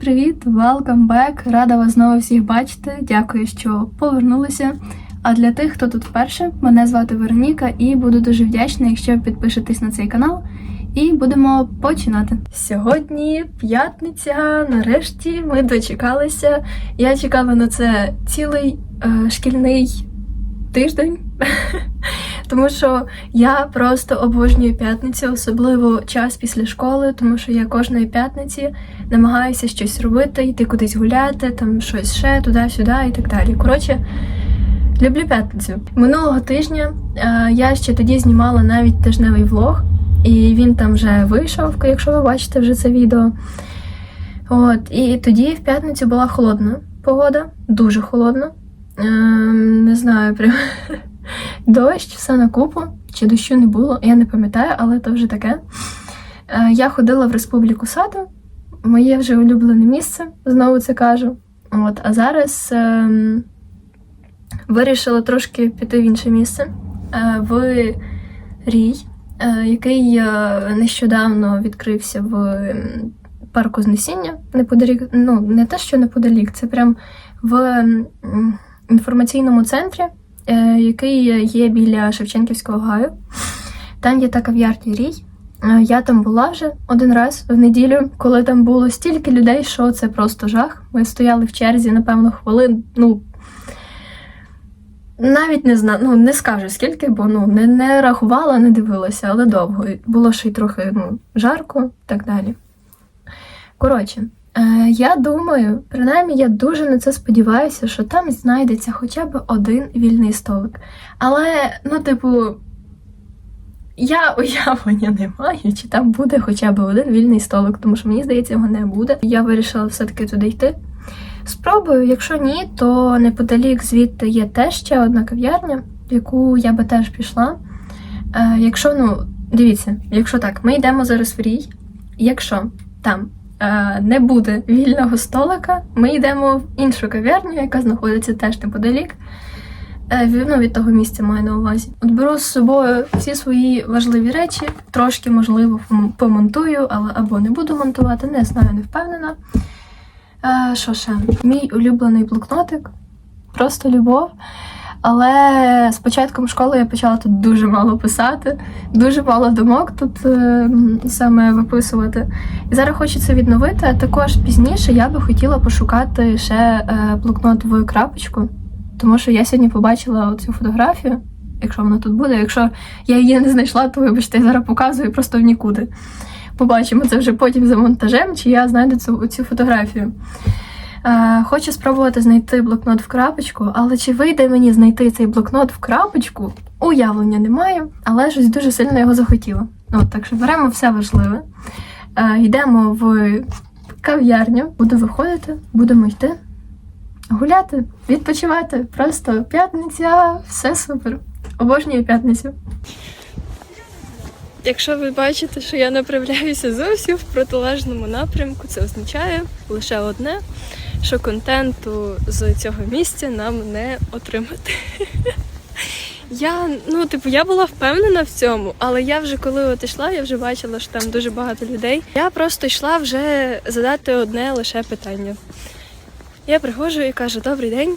Привіт-привіт! Welcome back! Рада вас знову всіх бачити. Дякую, що повернулися. А для тих, хто тут вперше, мене звати Вероніка, і буду дуже вдячна, якщо підпишетесь на цей канал. І будемо починати. Сьогодні п'ятниця. Нарешті ми дочекалися. Я чекала на це цілий е, шкільний тиждень. Тому що я просто обожнюю п'ятницю, особливо час після школи, тому що я кожної п'ятниці намагаюся щось робити, йти кудись гуляти, там щось ще туди-сюди і так далі. Коротше, люблю п'ятницю. Минулого тижня е, я ще тоді знімала навіть тижневий влог, і він там вже вийшов, якщо ви бачите вже це відео. От, і тоді в п'ятницю була холодна погода, дуже холодна. Ем, не знаю, прям дощ, все на купу, чи дощу не було, я не пам'ятаю, але то вже таке. Е, я ходила в Республіку Саду, моє вже улюблене місце, знову це кажу. От, а зараз ем, вирішила трошки піти в інше місце е, в Рій, е, який е, нещодавно відкрився в ем, парку Знесіння неподалік. Ну, не те, що неподалік, це прям в м, інформаційному центрі, е, який є біля Шевченківського гаю. Там є та кав'ярня Рій. Е, Я там була вже один раз в неділю, коли там було стільки людей, що це просто жах. Ми стояли в черзі, напевно, хвилин. Ну навіть не знаю, ну не скажу скільки, бо ну не, не рахувала, не дивилася, але довго. Було ще й трохи ну, жарко і так далі. Коротше, е, я думаю, принаймні я дуже на це сподіваюся, що там знайдеться хоча б один вільний столик. Але, ну, типу, я уявлення не маю, чи там буде хоча б один вільний столик, тому що мені здається, його не буде. Я вирішила все-таки туди йти. Спробую, якщо ні, то неподалік звідти є теж ще одна кав'ярня, в яку я би теж пішла. Е, якщо, ну, дивіться, якщо так, ми йдемо зараз в Рій, якщо там е, не буде вільного столика, ми йдемо в іншу кав'ярню, яка знаходиться теж неподалік. Е, ну, від того місця маю на увазі. От беру з собою всі свої важливі речі, трошки, можливо, помонтую, але або не буду монтувати, не знаю, не впевнена. Е, що ще? Мій улюблений блокнотик. Просто любов. Але з початком школи я почала тут дуже мало писати, дуже мало думок тут е, саме виписувати. І зараз це відновити. А також пізніше я би хотіла пошукати ще е, блокнот в крапочку, тому що я сьогодні побачила цю фотографію, якщо вона тут буде. Якщо я її не знайшла, то вибачте, я зараз показую просто в нікуди. Побачимо це вже потім за монтажем, чи я знайду цю, цю фотографію. Е, хочу спробувати знайти блокнот в крапочку, але чи вийде мені знайти цей блокнот в крапочку? Уявлення не маю, але щось дуже сильно його захотіла. От, так що беремо все важливе. Е, йдемо в кав'ярню, буду виходити, будемо йти, гуляти, відпочивати. Просто п'ятниця, все супер. Обожнюю п'ятницю. Якщо ви бачите, що я направляюся зовсім в протилежному напрямку, це означає лише одне, що контенту з цього місця нам не отримати. Я, ну, типу, я була впевнена в цьому, але я вже коли от йшла, я вже бачила, що там дуже багато людей. Я просто йшла вже задати одне лише питання. Я приходжу і кажу: Добрий день.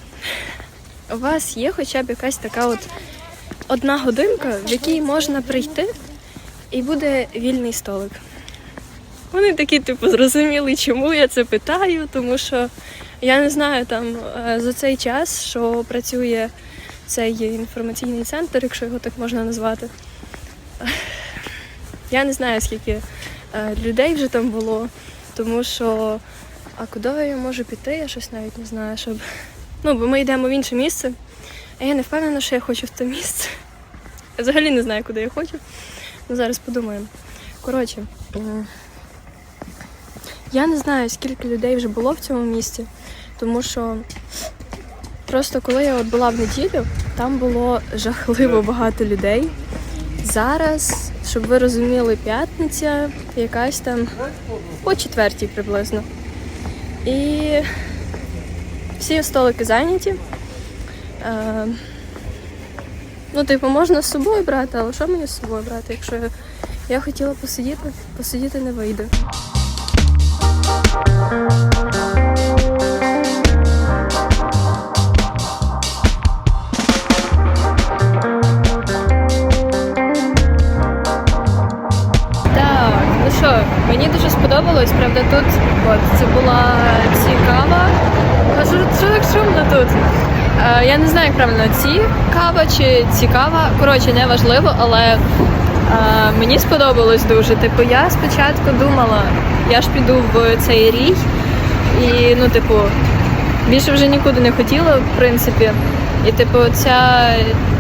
У вас є хоча б якась така от одна годинка, в якій можна прийти і буде вільний столик. Вони такі, типу, зрозуміли, чому я це питаю, тому що я не знаю там е, за цей час, що працює цей інформаційний центр, якщо його так можна назвати. Я не знаю, скільки е, людей вже там було, тому що а куди я можу піти, я щось навіть не знаю, щоб. Ну, бо ми йдемо в інше місце, а я не впевнена, що я хочу в те місце. Я взагалі не знаю, куди я хочу. Ну, зараз подумаємо. Коротше, м, я не знаю, скільки людей вже було в цьому місці, тому що просто коли я от була в неділю, там було жахливо багато людей. Зараз, щоб ви розуміли, п'ятниця, якась там по четвертій приблизно. І всі столики зайняті. Е, Ну, типу, можна з собою брати, але що мені з собою брати, якщо я, я хотіла посидіти, посидіти не вийде. Це була цікава. А що, так шумно тут? Е, я не знаю, як правильно ці кава чи цікава. Коротше, не важливо, але е, мені сподобалось дуже. Типу, я спочатку думала, я ж піду в цей рій, і ну, типу, більше вже нікуди не хотіла, в принципі. І типу, ця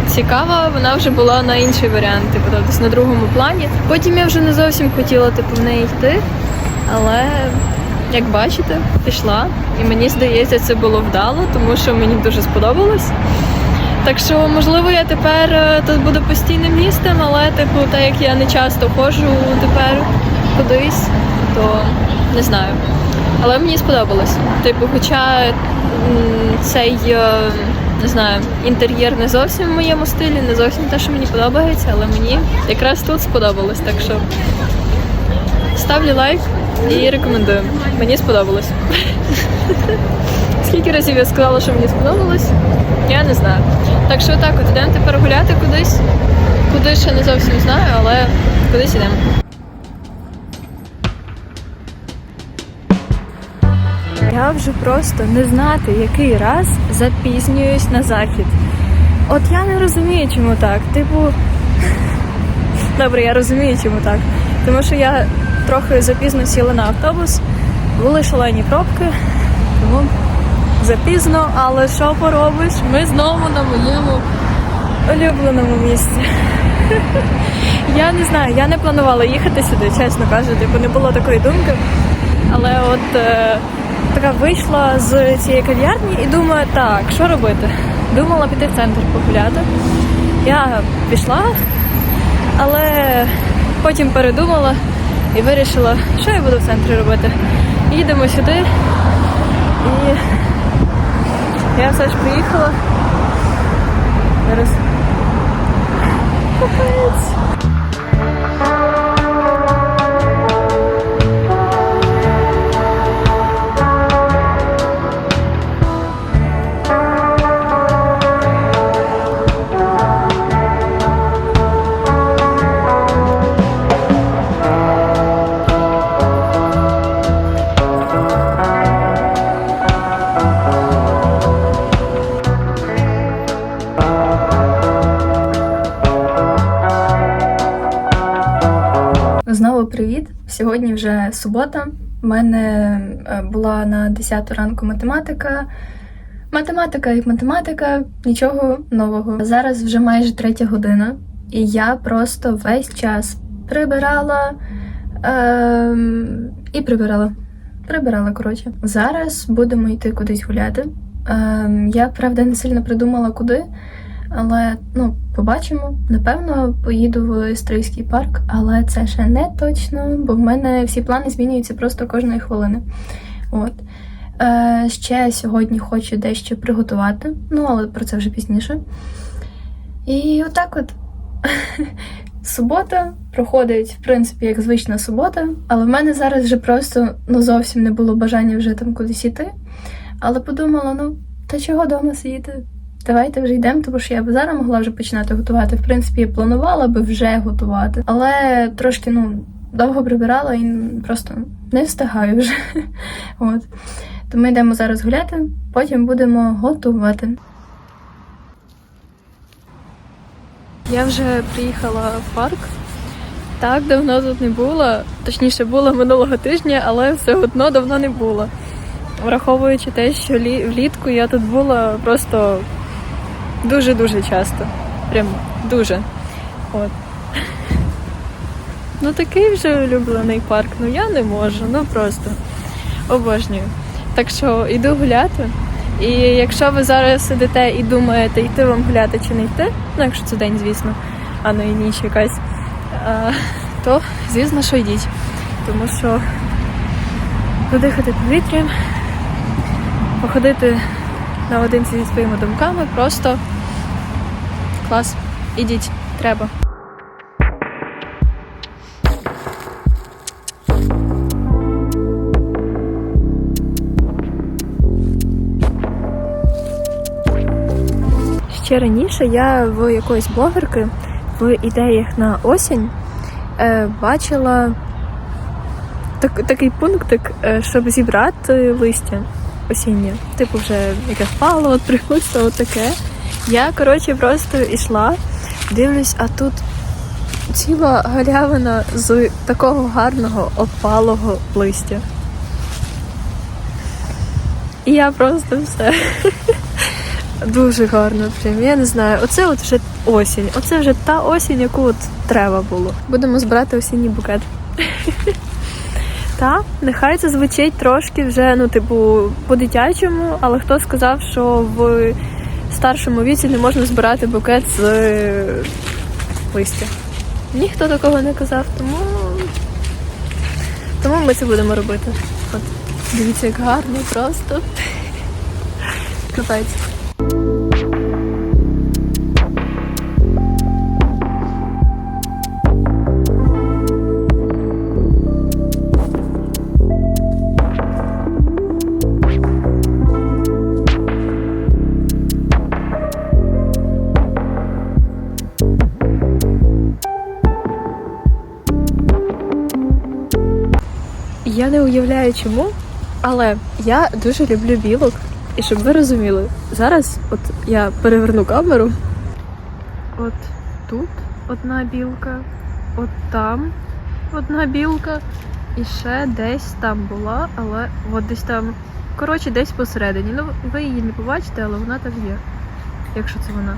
цікава, вона вже була на інший варіант, типу, десь на другому плані. Потім я вже не зовсім хотіла типу, в неї йти, але як бачите, пішла. І мені здається, це було вдало, тому що мені дуже сподобалось. Так що, можливо, я тепер е, тут буду постійним гістем, але типу, так як я не часто ходжу тепер кудись, то не знаю. Але мені сподобалось. Типу, хоча цей е, не знаю, інтер'єр не зовсім в моєму стилі, не зовсім те, що мені подобається, але мені якраз тут сподобалось. Так що ставлю лайк і рекомендую. Мені сподобалось. Скільки разів я сказала, що мені сподобалось, я не знаю. Так що так, от ідемо тепер гуляти кудись. Куди ще не зовсім знаю, але кудись ідемо. Я вже просто не знати, який раз запізнююсь на захід. От я не розумію, чому так. Типу, добре, я розумію, чому так. Тому що я трохи запізно сіла на автобус, були шалені пробки, тому запізно, але що поробиш? Ми знову на моєму улюбленому місці. Я не знаю, я не планувала їхати сюди, чесно кажу, типу не було такої думки. Але от е, така вийшла з цієї кав'ярні і думаю, так, що робити? Думала піти в центр погуляти. Я пішла, але потім передумала і вирішила, що я буду в центрі робити. Їдемо сюди. І я все ж приїхала. Зараз. Капець. Привіт. Сьогодні вже субота. У мене е, була на 10 ранку математика. Математика як математика, нічого нового. Зараз вже майже третя година, і я просто весь час прибирала ем, і прибирала. Прибирала, коротше. Зараз будемо йти кудись гуляти. Ем, я, правда, не сильно придумала куди. Але ну, побачимо. Напевно, поїду в Стрийський парк, але це ще не точно, бо в мене всі плани змінюються просто кожної хвилини. От. Е, ще сьогодні хочу дещо приготувати, ну але про це вже пізніше. І отак от. Субота проходить, в принципі, як звична субота, але в мене зараз вже просто ну, зовсім не було бажання вже там кудись іти. Але подумала, ну, та чого вдома сидіти? Давайте вже йдемо, тому що я б зараз могла вже починати готувати. В принципі, я планувала би вже готувати, але трошки ну довго прибирала і просто не встигаю вже. От. То ми йдемо зараз гуляти, потім будемо готувати. Я вже приїхала в парк. Так давно тут не було, точніше було минулого тижня, але все одно давно не було. Враховуючи те, що лі- влітку я тут була просто дуже-дуже часто. Прям дуже. От. Ну такий вже улюблений парк. Ну я не можу, ну просто обожнюю. Так що йду гуляти. І якщо ви зараз сидите і думаєте, йти вам гуляти чи не йти, ну якщо це день, звісно, а не і ніч якась, то звісно, що йдіть. Тому що подихати повітрям, походити наодинці зі своїми думками, просто клас. Ідіть, треба. Ще раніше я в якоїсь блогерки в ідеях на осінь е, бачила так, такий пунктик, е, щоб зібрати листя осіннє. Типу, вже яке впало, от припустимо, от таке. Я, коротше, просто йшла, дивлюсь, а тут ціла галявина з такого гарного опалого листя. І я просто все. Дуже гарно, прям. Я не знаю. Оце от вже осінь. Оце вже та осінь, яку от треба було. Будемо збирати осінній букет. Та, нехай це звучить трошки вже, ну, типу, по-дитячому, але хто сказав, що в старшому віці не можна збирати букет з е, листя. Ніхто такого не казав, тому. Тому ми це будемо робити. От, дивіться, як гарно, просто. Капець. Не уявляю чому, але я дуже люблю білок. І щоб ви розуміли, зараз от я переверну камеру. От тут одна білка, от там одна білка, і ще десь там була, але от десь там. Коротше, десь посередині. Ну, ви її не побачите, але вона там є. Якщо це вона.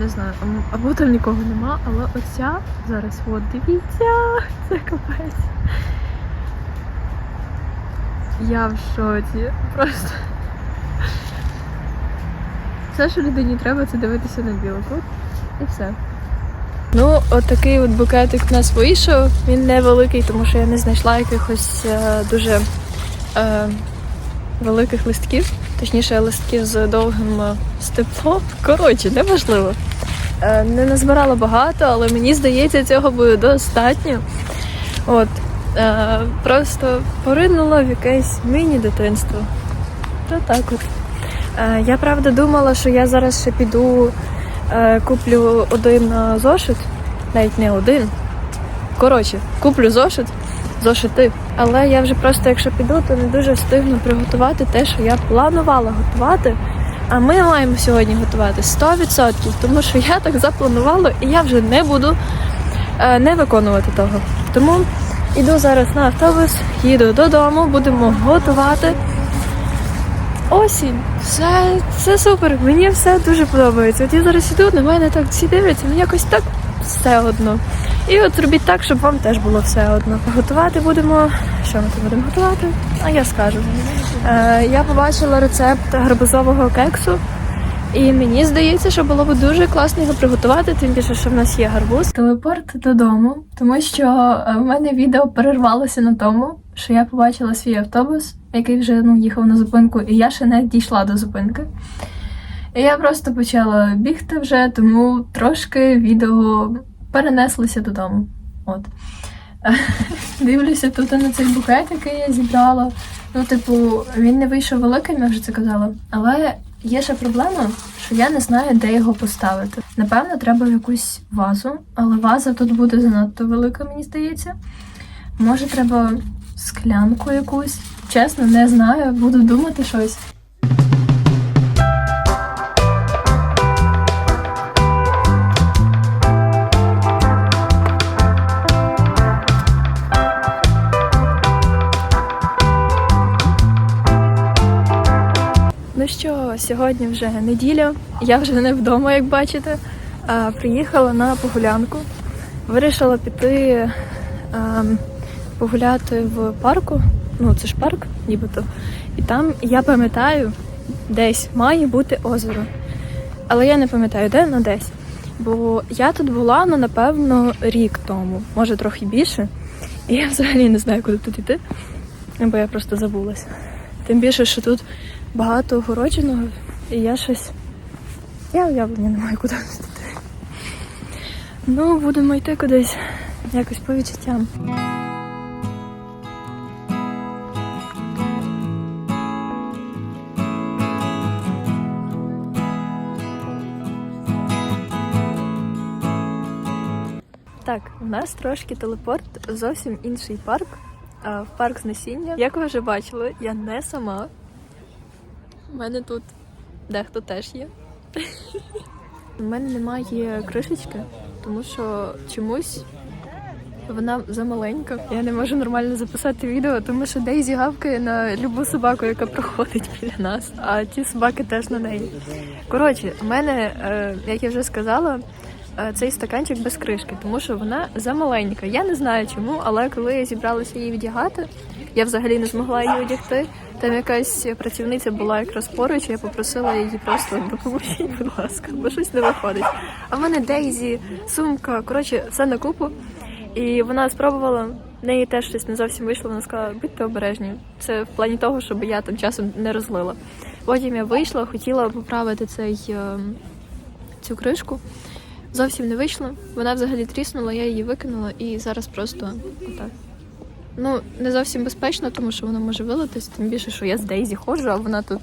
Не знаю, або- там нікого нема, але оця зараз, от дивіться, це капець. Я в шоці. Просто. Все, що людині треба, це дивитися на білку. І все. Ну, от от букетик в нас вийшов. Він невеликий, тому що я не знайшла якихось е, дуже е, великих листків, точніше, листків з довгим е, степлом. Коротше, неважливо. Е, не назбирала багато, але мені здається, цього буде достатньо. От. Е, просто поринула в якесь міні-дитинство. То так от. Е, я правда думала, що я зараз ще піду е, куплю один зошит, навіть не один. Коротше, куплю зошит, зошити. Але я вже просто, якщо піду, то не дуже встигну приготувати те, що я планувала готувати. А ми маємо сьогодні готувати 100%, тому що я так запланувала і я вже не буду не виконувати того. Тому Іду зараз на автобус, їду додому, будемо готувати. Осінь, все, все супер, мені все дуже подобається. От я зараз іду, на мене так всі дивляться, мені якось так все одно. І от робіть так, щоб вам теж було все одно. Готувати будемо. Що ми тут будемо готувати? А я скажу. Е, я побачила рецепт гарбузового кексу. І мені здається, що було б дуже класно його приготувати, тим більше, що в нас є гарбуз. Телепорт додому, тому що е, в мене відео перервалося на тому, що я побачила свій автобус, який вже ну, їхав на зупинку, і я ще не дійшла до зупинки. І я просто почала бігти вже, тому трошки відео перенеслося додому. От. Дивлюся тут на цей букет, який я зібрала. Ну, типу, він не вийшов великим, я вже це казала. Але є ще проблема, що я не знаю, де його поставити. Напевно, треба в якусь вазу, але ваза тут буде занадто велика, мені здається. Може, треба склянку якусь. Чесно, не знаю, буду думати щось. Сьогодні вже неділя. Я вже не вдома, як бачите. Приїхала на погулянку. Вирішила піти а, погуляти в парку. Ну, це ж парк, нібито. І там, я пам'ятаю, десь має бути озеро. Але я не пам'ятаю, де, але десь. Бо я тут була, ну, напевно, рік тому, може трохи більше. І я взагалі не знаю, куди тут йти, бо я просто забулася. Тим більше, що тут багато огородженого, і я щось. Я уявлення не маю куди йти. Ну, будемо йти кудись, якось по відчуттям. Так, у нас трошки телепорт зовсім інший парк. В парк знесіння. Як ви вже бачили, я не сама. У мене тут дехто теж є. У мене немає кришечки, тому що чомусь вона замаленька. Я не можу нормально записати відео, тому що Дейзі гавкає на любу собаку, яка проходить біля нас, а ті собаки теж на неї. Коротше, у мене, е, як я вже сказала, цей стаканчик без кришки, тому що вона замаленька. Я не знаю чому, але коли я зібралася її вдягати, я взагалі не змогла її одягти. Там якась працівниця була якраз поруч, я попросила її просто допоможіть, будь ласка, бо щось не виходить. А в мене Дейзі, сумка, коротше, все на купу. І вона спробувала, в неї теж щось не зовсім вийшло. Вона сказала, будьте обережні. Це в плані того, щоб я там часом не розлила. Потім я вийшла, хотіла поправити цей, е, цю кришку. Зовсім не вийшло. Вона взагалі тріснула, я її викинула і зараз просто отак. Ну, не зовсім безпечно, тому що вона може вилитись, тим більше, що я з Дейзі ходжу, а вона тут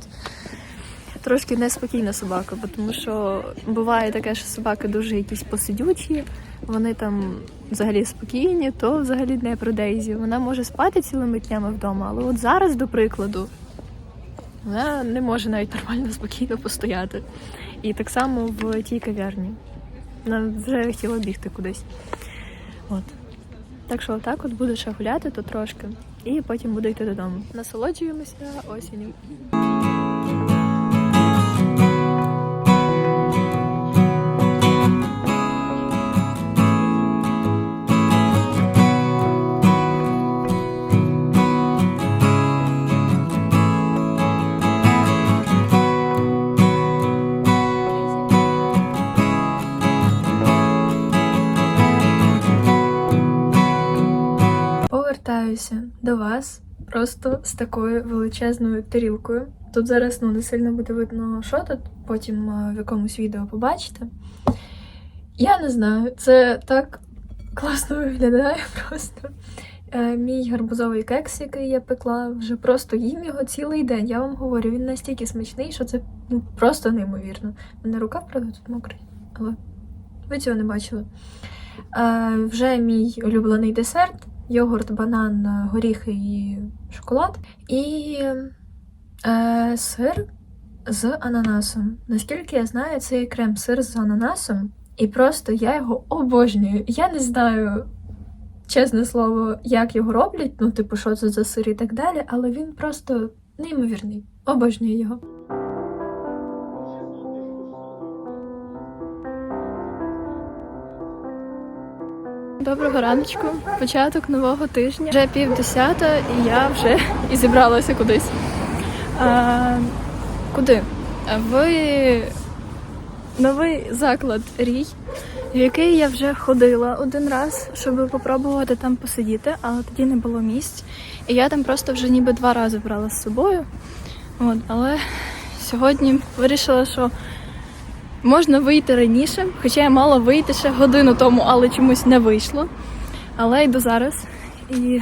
трошки неспокійна собака, бо тому що буває таке, що собаки дуже якісь посидючі, вони там взагалі спокійні, то взагалі не про Дейзі. Вона може спати цілими днями вдома, але от зараз, до прикладу, вона не може навіть нормально спокійно постояти. І так само в тій кав'ярні. Вона вже хотіла бігти кудись. От. Так що отак от буду ще гуляти тут трошки, і потім буду йти додому. Насолоджуємося осінню. До вас просто з такою величезною тарілкою. Тут зараз ну, не сильно буде видно, що тут, потім е, в якомусь відео побачите. Я не знаю, це так класно виглядає просто. Е, Мій гарбузовий кекс, який я пекла, вже просто їм його цілий день. Я вам говорю, він настільки смачний, що це ну, просто неймовірно. У мене рука, правда, тут мокрий, але ви цього не бачили. Е, Вже мій улюблений десерт йогурт, банан, горіхи і шоколад. І е, сир з ананасом. Наскільки я знаю, це є крем-сир з ананасом. І просто я його обожнюю. Я не знаю, чесне слово, як його роблять, ну, типу, що це за сир і так далі, але він просто неймовірний. Обожнюю його. Доброго раночку, початок нового тижня. Вже пів десята, і я вже і зібралася кудись. А, куди? В новий заклад Рій, в який я вже ходила один раз, щоб попробувати там посидіти, але тоді не було місць. І я там просто вже ніби два рази брала з собою. От, але сьогодні вирішила, що Можна вийти раніше, хоча я мала вийти ще годину тому, але чомусь не вийшло. Але йду зараз і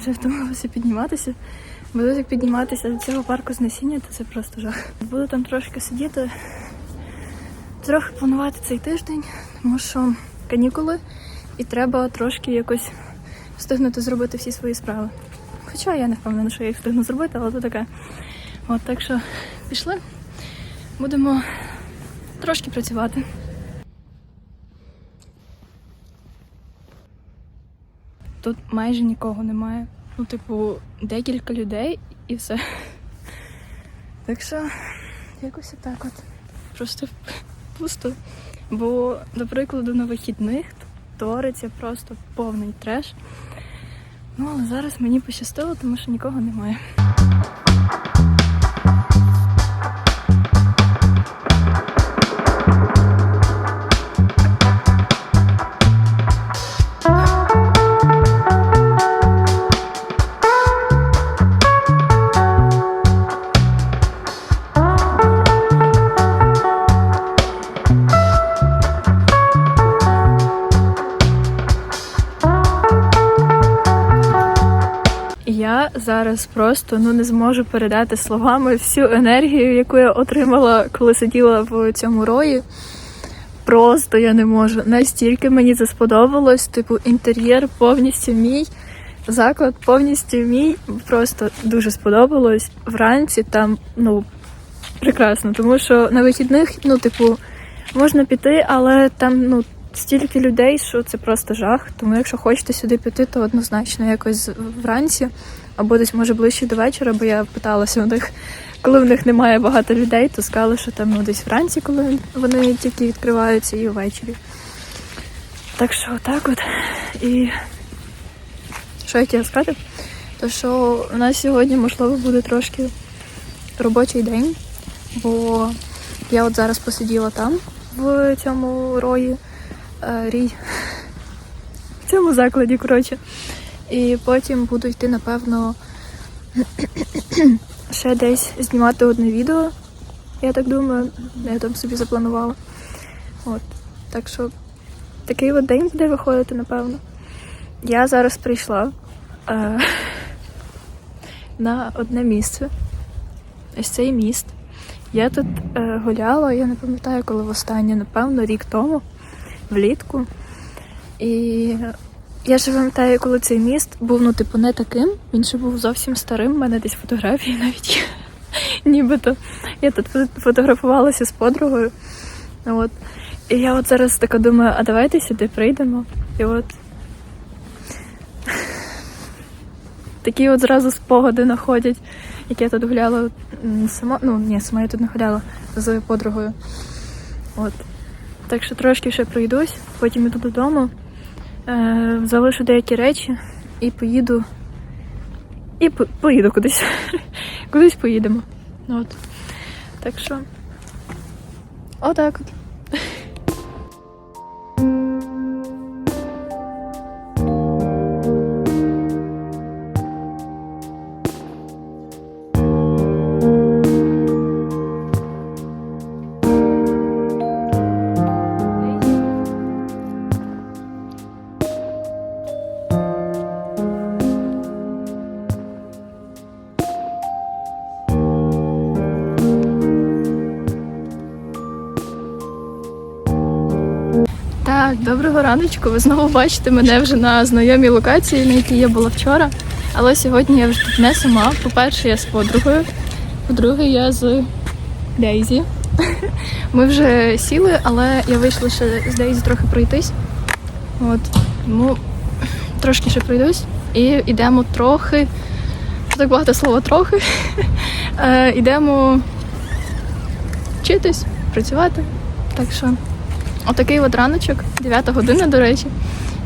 вже втомилася підніматися. Буду як підніматися до цього парку знесіння, то це просто жах. Буду там трошки сидіти, трохи планувати цей тиждень, тому що канікули і треба трошки якось встигнути зробити всі свої справи. Хоча я не впевнена, що я їх встигну зробити, але то таке. От так що пішли. Будемо трошки працювати. Тут майже нікого немає. Ну, типу, декілька людей і все. Так що, якось отак от. Просто пусто. Бо, до прикладу, на вихідних твориться просто повний треш. Ну, але зараз мені пощастило, тому що нікого немає. Зараз просто ну не зможу передати словами всю енергію, яку я отримала, коли сиділа в цьому рої. Просто я не можу. Настільки мені це сподобалось. Типу, інтер'єр повністю мій. Заклад повністю мій просто дуже сподобалось. Вранці там ну прекрасно, тому що на вихідних, ну, типу, можна піти, але там ну стільки людей, що це просто жах. Тому якщо хочете сюди піти, то однозначно якось вранці або десь може ближче до вечора, бо я питалася у них, коли в них немає багато людей, то сказали, що там ну, десь вранці, коли вони тільки відкриваються, і ввечері. Так що так от. І що я хотіла сказати? То що у нас сьогодні, можливо, буде трошки робочий день, бо я от зараз посиділа там, в цьому рої, е, рій, в цьому закладі, коротше. І потім буду йти, напевно, ще десь знімати одне відео. Я так думаю, я там собі запланувала. От. Так що такий от день буде виходити, напевно. Я зараз прийшла е, на одне місце. Ось цей міст. Я тут е, гуляла, я не пам'ятаю, коли востаннє, напевно, рік тому, влітку. І я ще пам'ятаю, коли цей міст був, ну, типу, не таким. Він ще був зовсім старим. У мене десь фотографії навіть є. Нібито. Я тут фотографувалася з подругою. От. І я от зараз така думаю, а давайте сюди прийдемо. І от такі от зразу спогади находять, як я тут гуляла сама. Ну, ні, сама я тут не гуляла з подругою. От. Так що трошки ще пройдусь, потім іду додому, залишу деякі речі і поїду. І по- поїду кудись. кудись поїдемо. От. Так що. Отак от. Доброго раночку. Ви знову бачите мене вже на знайомій локації, на якій я була вчора. Але сьогодні я вже тут не сама. По-перше, я з подругою. По-друге, я з Дейзі. Ми вже сіли, але я вийшла ще з Дейзі трохи пройтись. От, тому трошки ще пройдусь. І йдемо трохи. Так багато слова трохи. Е, Йдемо вчитись, працювати. Так що. Отакий от раночок, 9 година, до речі.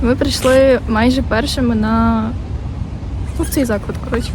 Ми прийшли майже першими на в цей заклад, коротше.